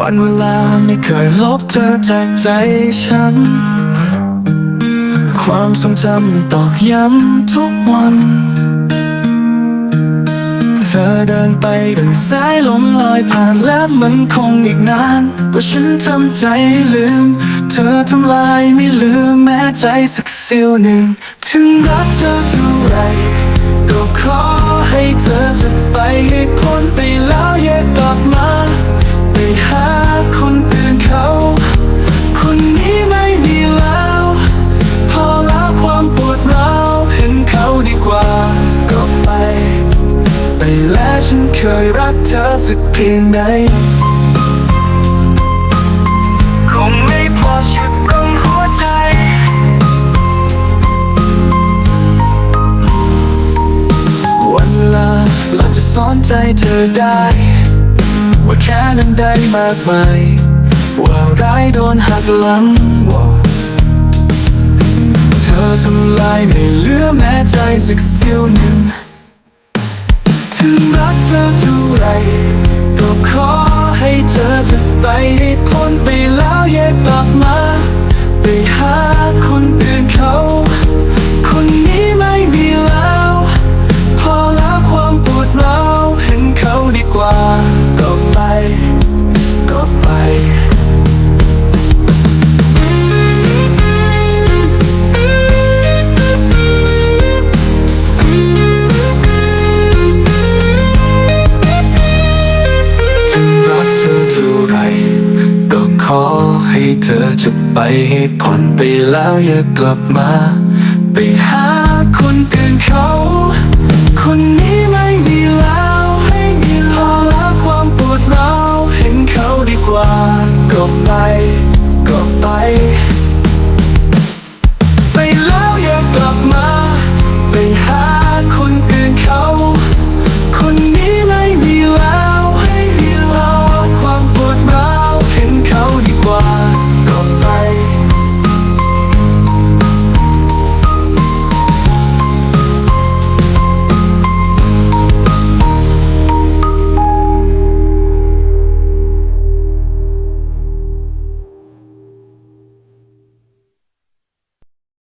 วันเวลาไม่เคยลบเธอจากใจฉัน ความทรงจำตอกย้ำทุกวัน เธอเดินไปดังสายลมลอยผ่านและมันคงอีกนานว่าฉันทำใจลืม เธอทำลายไม่ลืมแม้ใจสักเสี้ยวหนึ่ง ถึงรักเธอเท่าไรก็ขอ แล้วฉันเคยรักเธอสักเพียงไหนคงไม่พอช็ดตรงหัวใจ วันเวลาเราจะสอนใจเธอได้ ว่าแค่นั้นได้มากมายว่าร้ายโดนหักหลังว่าเธอทำลายไม่เหลือแม้ใจสักเสี้ยวหนึ่ง ถึงรักเธอเท่าไรก็ขอให้เธอจะไปให้พ้นไปแล้วแยกกลับมา ขอให้เธอจะไปให้ผ่อนไปแล้วอย่ากลับมา ไปหาคนอื่นเขา คนนี้ไม่มีแล้วให้มีพอละความปวดร้าวเห็นเขาดีกว่าก็ไปก็ไป